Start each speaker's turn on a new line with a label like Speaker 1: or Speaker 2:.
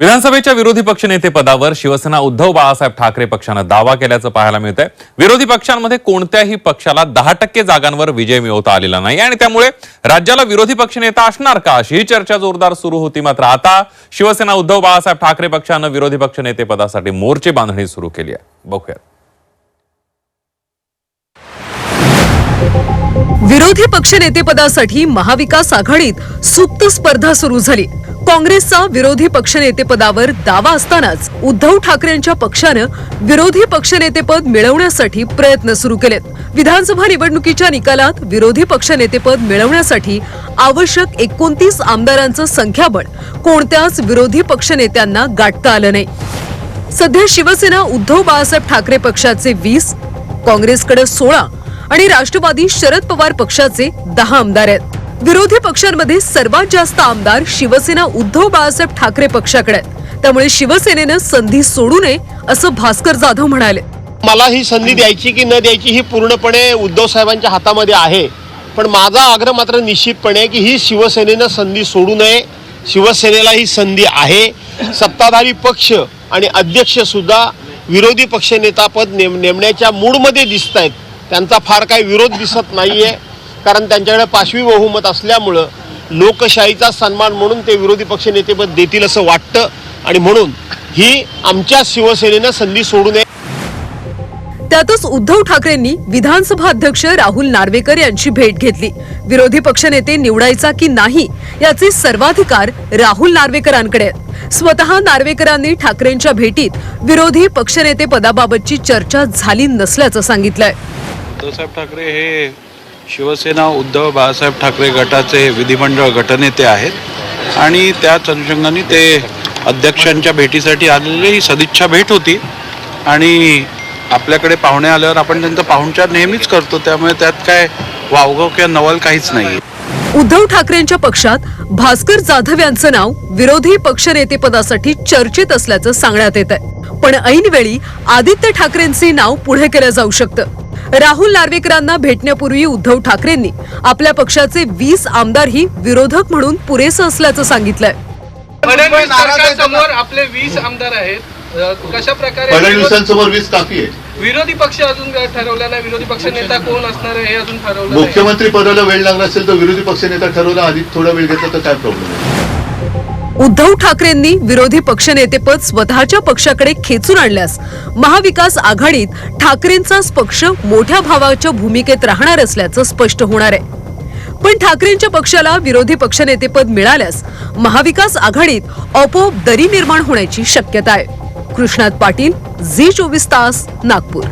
Speaker 1: विधानसभेच्या विरोधी पक्षनेते पदावर शिवसेना उद्धव बाळासाहेब ठाकरे पक्षानं दावा केल्याचं पाहायला मिळत आहे विरोधी पक्षांमध्ये कोणत्याही पक्षाला दहा टक्के जागांवर विजय मिळवता आलेला नाही आणि त्यामुळे राज्याला विरोधी पक्षनेता असणार का? अशी ही चर्चा जोरदार सुरू होती मात्र आता शिवसेना उद्धव बाळासाहेब ठाकरे पक्षानं विरोधी पक्षनेते पदासाठी मोर्चे बांधणी सुरू केली आहे. बघूयात.
Speaker 2: विरोधी पक्षनेतेपदासाठी महाविकास आघाडीत सुप्त स्पर्धा सुरू झाली. काँग्रेसचा विरोधी पक्षनेतेपदावर दावा असतानाच उद्धव ठाकरेंच्या पक्षानं विरोधी पक्षनेतेपद मिळवण्यासाठी प्रयत्न सुरू केलेत. विधानसभा निवडणुकीच्या निकालात विरोधी पक्षनेतेपद मिळवण्यासाठी आवश्यक एकोणतीस आमदारांचं संख्याबळ कोणत्याच विरोधी पक्षनेत्यांना गाठता आलं नाही. सध्या शिवसेना उद्धव बाळासाहेब ठाकरे पक्षाचे वीस काँग्रेसकडे सोळा आणि राष्ट्रवादी शरद पवार पक्षाचे दहा आमदार आहेत. विरोधी पक्षांमध्ये सर्वात जास्त आमदार शिवसेना उद्धव बाळासाहेब ठाकरे पक्षाकडे आहेत. त्यामुळे शिवसेनेनं संधी सोडू नये असं भास्कर जाधव म्हणाले.
Speaker 3: मला ही संधी द्यायची की न द्यायची ही पूर्णपणे उद्धव साहेबांच्या हातामध्ये आहे. पण माझा आग्रह मात्र निश्चितपणे की ही शिवसेनेनं संधी सोडू नये. शिवसेनेला ही संधी आहे. सत्ताधारी पक्ष आणि अध्यक्ष सुद्धा विरोधी पक्षनेतापद नेम नेमण्याच्या मूडमध्ये दिसत आहेत त्यांचा फार काही विरोध दिसत नाहीये. कारण त्यांच्याकडे पाचवी बहुमत असल्यामुळं लोकशाहीचा सन्मान म्हणून ते विरोधी पक्षनेतेपद देतील असं वाटतं. आणि म्हणून ही आमच्या शिवसेनेनं संधी सोडू नये.
Speaker 2: त्यातच उद्धव ठाकरेंनी विधानसभा अध्यक्ष राहुल नार्वेकर यांची भेट घेतली. विरोधी पक्षनेते निवडायचा की नाही याचे सर्वाधिकार राहुल नार्वेकरांकडे. आहेत स्वतः नार्वेकरांनी ठाकरेंच्या भेटीत विरोधी पक्षनेते पदाबाबतची चर्चा झाली नसल्याचं सांगितलंय.
Speaker 4: उद्धवसाहेब ठाकरे हे शिवसेना उद्धव बाळासाहेब ठाकरे गटाचे विधिमंडळ गटनेते आहेत आणि त्याच अनुषंगाने ते अध्यक्षांच्या भेटीसाठी आलेली ही सदिच्छा भेट होती. आणि आपल्याकडे पाहुणे आल्यावर आपण त्यांचा पाहुणचार नेहमीच करतो त्यामुळे त्यात काय वावगाव किंवा नवल काहीच नाही.
Speaker 2: उद्धव ठाकरेंच्या पक्षात भास्कर जाधव यांचं नाव विरोधी पक्षनेतेपदासाठी चर्चेत असल्याचं सांगण्यात येत आहे पण ऐनवेळी आदित्य ठाकरेंचे नाव पुढे केलं जाऊ शकतं. राहुल नार्वेकरांना भेटण्यापूर्वी उद्धव ठाकरेंनी आपल्या पक्षाचे वीस आमदारही विरोधक म्हणून पुरेसं असल्याचं सांगितलंय.
Speaker 5: फडणवीस सरकारसमोर आपले वीस आमदार आहेत. कशा प्रकारे विरोध-
Speaker 6: फडणवीसांसमोर वीस काफी आहे
Speaker 5: विरोधी पक्ष अजून काय ठरवलेला नाही विरोधी पक्ष नेता कोण असणार आहे हे अजून ठरवलं नाही
Speaker 6: मुख्यमंत्री पदाला वेळ लागला असेल तर विरोधी पक्षनेता ठरवला. आधी थोडा वेळ घेतला तर काय प्रॉब्लेम आहे
Speaker 2: उद्धव ठाकरेंनी विरोधी पक्षनेतेपद स्वतःच्या पक्षाकडे खेचून आणल्यास महाविकास आघाडीत ठाकरेंचाच पक्ष मोठ्या भावाच्या भूमिकेत राहणार असल्याचं स्पष्ट होणार आहे. पण ठाकरेंच्या पक्षाला विरोधी पक्षनेतेपद मिळाल्यास महाविकास आघाडीत आपोआप दरी निर्माण होण्याची शक्यता आहे. कृष्णात पाटील झी चोवीस तास नागपूर.